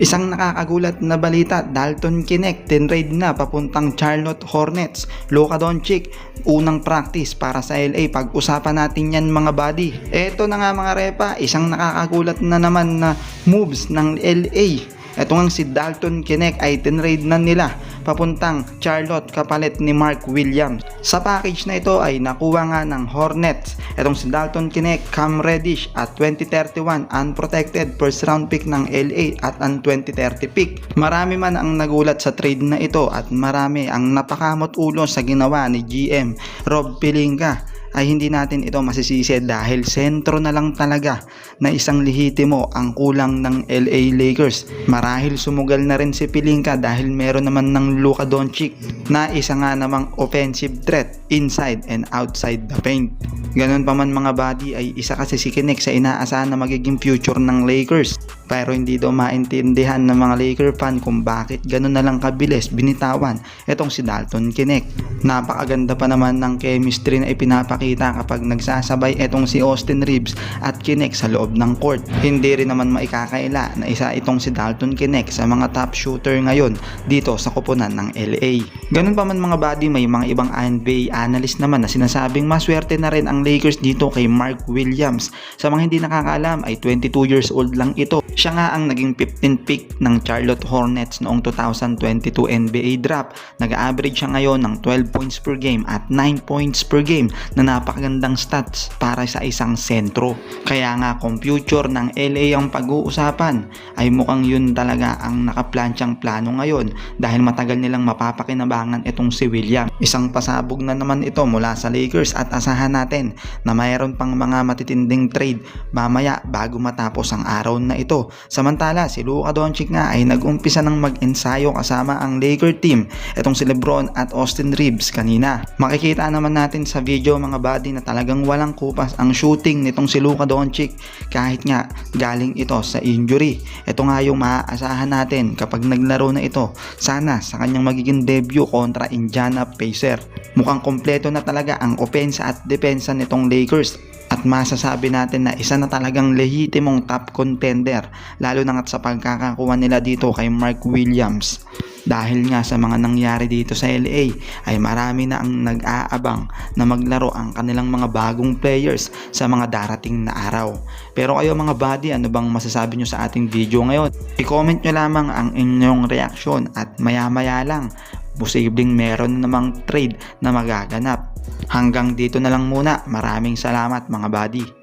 Isang nakakagulat na balita, Dalton Kinect tinrade na papuntang Charlotte Hornets. Luka Doncic, unang practice para sa LA. Pag-usapan natin yan mga buddy. Eto na nga mga repa, isang nakakagulat na naman na moves ng LA. Ito nga si Dalton Kinect ay tinrade na nila papuntang Charlotte kapalit ni Mark Williams. Sa package na ito ay nakuha nga ng Hornets. Itong si Dalton Kinect, Cam Reddish at 2031 unprotected first round pick ng LA at ang 2030 pick. Marami man ang nagulat sa trade na ito at marami ang napakamot ulo sa ginawa ni GM Rob Pelinka ay hindi natin ito masisisi dahil sentro na lang talaga na isang lehitimo ang kulang ng LA Lakers. Marahil sumugal na rin si Pilinka dahil meron naman ng Luka Doncic na isa nga namang offensive threat inside and outside the paint. Ganun pa man mga body ay isa kasi si Kinect sa inaasahan na magiging future ng Lakers. Pero hindi daw maintindihan ng mga Laker fan kung bakit ganun na lang kabilis binitawan itong si Dalton Kinect. Napakaganda pa naman ng chemistry na ipinapakita kapag nagsasabay itong si Austin Reeves at Kinect sa loob ng court. Hindi rin naman maikakaila na isa itong si Dalton Kinect sa mga top shooter ngayon dito sa koponan ng LA. Ganun pa man mga body may mga ibang NBA analyst naman na sinasabing maswerte na rin ang Lakers dito kay Mark Williams. Sa mga hindi nakakaalam ay 22 years old lang ito. Siya nga ang naging 15 pick ng Charlotte Hornets noong 2022 NBA draft. Nag-average siya ngayon ng 12 points per game at 9 points per game na napakagandang stats para sa isang sentro. Kaya nga kung future ng LA ang pag-uusapan ay mukhang yun talaga ang nakaplansyang plano ngayon dahil matagal nilang mapapakinabangan itong si William. Isang pasabog na naman ito mula sa Lakers at asahan natin na mayroon pang mga matitinding trade mamaya bago matapos ang araw na ito. Samantala, si Luka Doncic nga ay nag-umpisa ng mag-ensayo kasama ang Laker team, itong si Lebron at Austin Reeves kanina. Makikita naman natin sa video mga buddy na talagang walang kupas ang shooting nitong si Luka Doncic kahit nga galing ito sa injury. Ito nga yung maaasahan natin kapag naglaro na ito. Sana sa kanyang magiging debut kontra Indiana Pacer. Mukhang kompleto na talaga ang opensa at depensa nitong Lakers at masasabi natin na isa na talagang lehitimong top contender lalo na sa pagkakakuha nila dito kay Mark Williams. Dahil nga sa mga nangyari dito sa LA ay marami na ang nag-aabang na maglaro ang kanilang mga bagong players sa mga darating na araw. Pero kayo mga buddy, ano bang masasabi nyo sa ating video ngayon? I-comment nyo lamang ang inyong reaksyon at maya maya lang posibleng meron namang trade na magaganap. Hanggang dito na lang muna. Maraming salamat mga buddy.